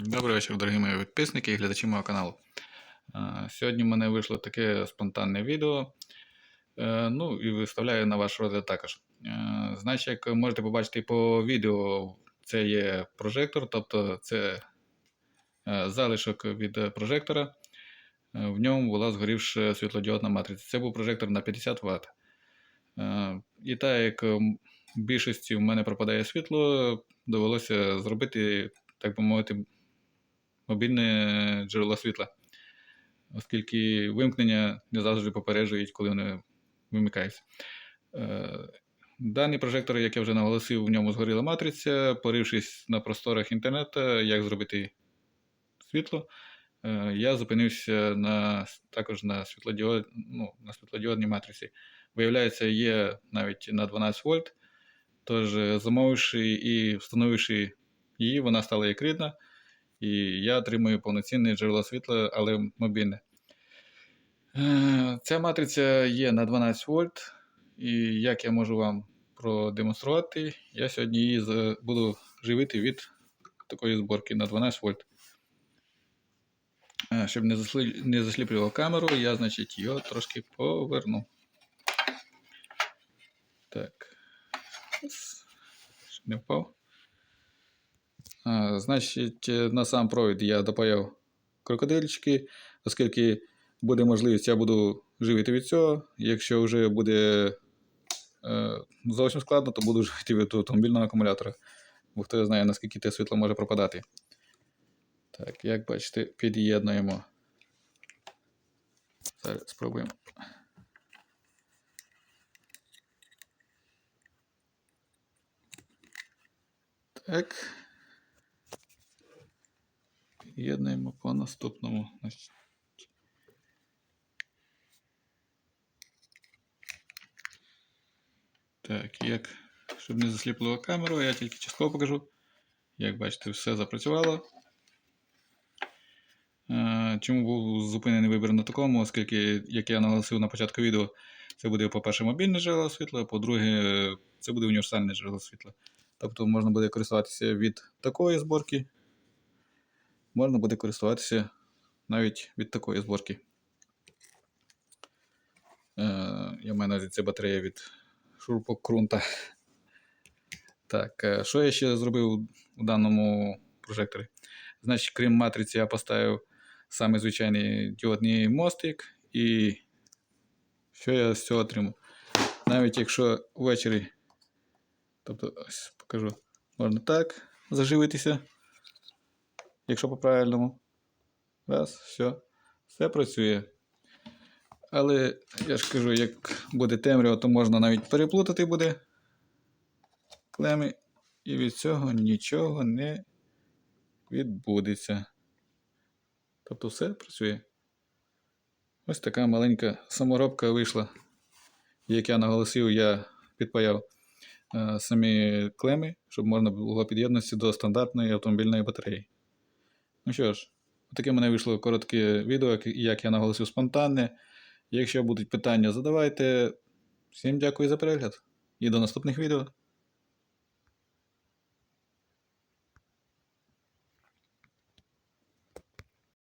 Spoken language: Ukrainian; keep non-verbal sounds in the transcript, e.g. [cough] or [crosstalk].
Добрий вечір, дорогі мої підписники і глядачі мого каналу. Е, Сьогодні в мене вийшло таке спонтанне відео. е, Ну і виставляю на ваш розгляд також. Е, Значить, як можете побачити по відео, це є прожектор, тобто це залишок від прожектора. В ньому була згорівша світлодіодна матриця. Це був прожектор на 50 Вт. І так як в більшості в мене пропадає світло, довелося зробити, так би мовити, мобільне джерело світла, оскільки вимкнення не завжди попереджують, коли вони вимикаються. Е, Даний прожектор, як я вже наголосив, в ньому згоріла матриця. Порившись на просторах інтернету, як зробити світло, е, я зупинився на, також на, світлодіод, ну, на світлодіодній матриці. Виявляється, є навіть на 12 вольт. Тож, е, замовивши і встановивши її, вона стала як рідна, і я отримую повноцінне джерело світла, але мобільне. Е, Ця матриця є на 12 вольт, і як я можу вам продемонструвати, я сьогодні її буду живити від такої зборки на 12 вольт. Е, Щоб не, засліплював камеру, я, значить, його трошки поверну. Так. Щоб не впав. Значить, е, на сам провід я допаяв крокодильчики, оскільки буде можливість, я буду живити від цього. Якщо вже буде е, зовсім складно, то буду [laughs] живити від автомобільного акумулятора. Бо хто знає, наскільки те світло може пропадати. Так, як бачите, під'єднуємо. Зараз спробуємо. Так. Під'єднуємо по наступному. Так, як, щоб не засліплювала камеру, я тільки частково покажу. Як бачите, все запрацювало. Е, Чому був зупинений вибір на такому, оскільки, як я наголосив на початку відео, це буде, по-перше, мобільне джерело світла, по-друге, це буде універсальне джерело світла. Тобто можна буде користуватися від такої зборки, можна буде користуватися навіть від такої зборки. Е, я маю на це батарея від шурупокрунта. Так, е, що я ще зробив у даному прожекторі? Значить, крім матриці, я поставив саме звичайний діодний мостик. І що я з цього отримав? Навіть якщо ввечері, тобто ось покажу, можна так заживитися, якщо по-правильному. Раз, все, все працює. Але я ж кажу, як буде темрява, то можна навіть переплутати буде клеми, і від цього нічого не відбудеться. Тобто все працює. Ось така маленька саморобка вийшла. Як я наголосив, я підпаяв е, самі клеми, щоб можна було під'єднатися до стандартної автомобільної батареї. Ну що ж, таке в мене вийшло коротке відео, як- я наголосив, спонтанне. Якщо будуть питання, задавайте. Всім дякую за перегляд і до наступних відео.